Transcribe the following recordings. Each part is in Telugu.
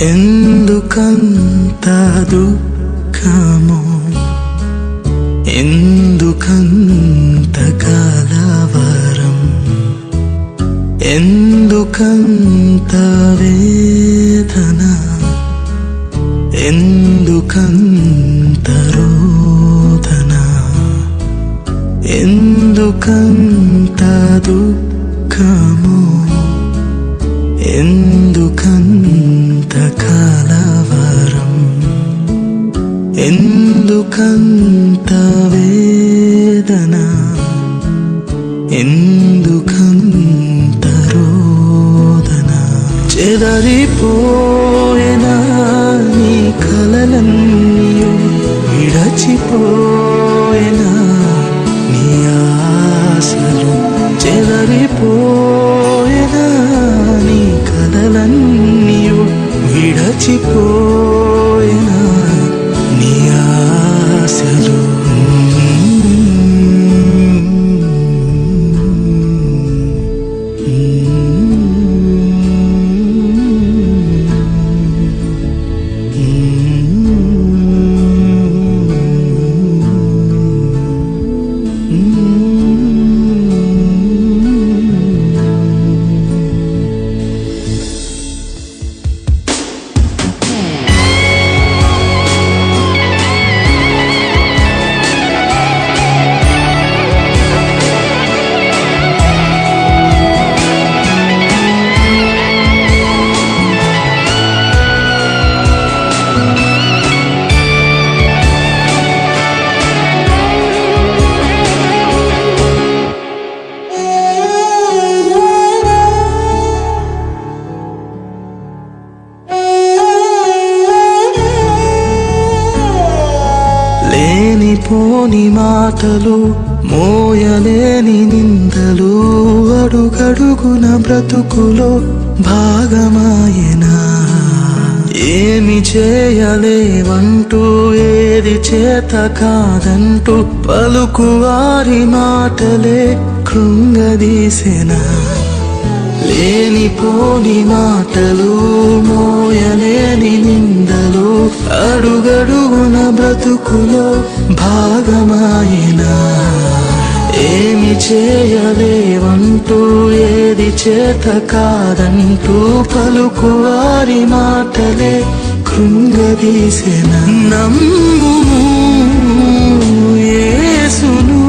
ఎందుకంత దుఃఖము? ఎందుకంత కలవరం? ఎందుకంత వేదన? ఎందుకంత రోదన? ఎందుకంత దుఃఖము? ఎందుకంత కలవరం? ఎందుకంత వేదన? ఎందుకంత రోదన? చెదరిపోయిన నీ కలలన్నీ విడచిపో మోయలేని మాటలు మోయలేని నిందలు అడుగడుగున బ్రతుకులో భాగమాయనా? ఏమి చేయలేవంటూ ఏది చేత కాదంటూ పలుకువారి మాటలే కృంగదీసెనా? లేనిపోని మాటలు మోయలేని నిందలు అడుగడుగున బ్రతుకులో భాగమాయిన ఏమి చేయలేవంటూ ఏది చేత కాదంటూ పలుకువారి మాటలే కృంగదీసెన. నమ్ముము ఏసును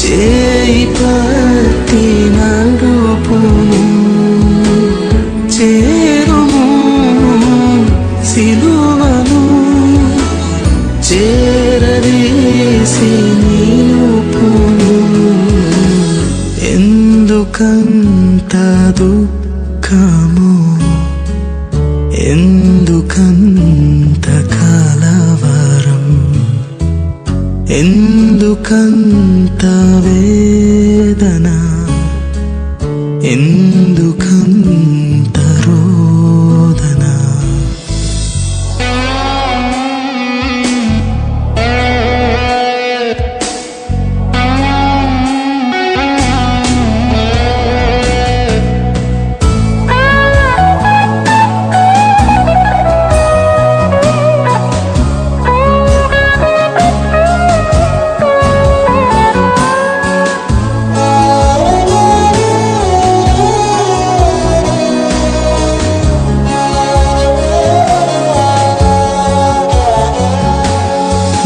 చేయి పట్టి నడుపును ఎందుకంత దుఃఖము? ఎందుకంత కలవరం? ఎందుకంత వేదన? ఎందుకంత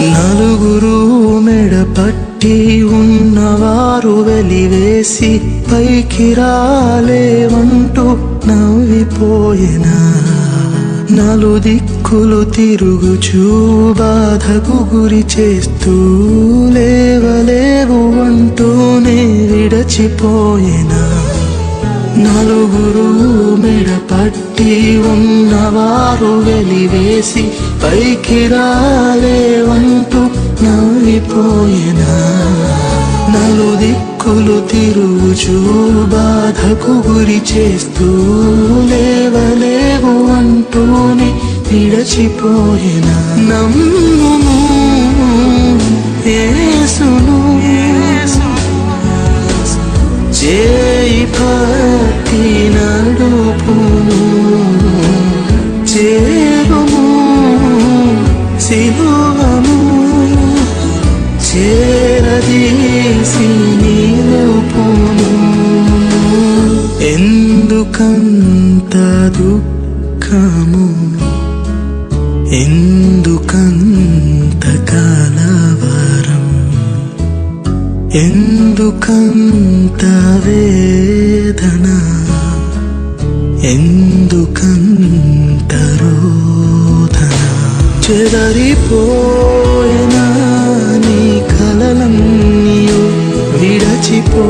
నలుగురు మెడపట్టి ఉన్నవారు వెలివేసి పైకి రాలేవంటూ నవ్విపోయినా. నలు దిక్కులు తిరుగుచూ బాధకు గురి చేస్తూ లేవలేవు అంటూనే విడచిపోయినా. నలుగురు మెడపట్టి ఉన్నవారు వెలివేసి పైకి రాలేవంటూ నవ్విపోయినా నలు దిక్కులు తిరుగుచూ బాధకు గురి చేస్తూ లేవలేవు అంటూనే విడచిపోయినా నమ్ముము యేసును. చేయి పట్టి దుఃఖము. ఎందుకంత కలవరం ఎందుకంత వేదన ఎందుకంత రోధన చెదరిపోయిన నీ కలలన్నీయు విడచిపో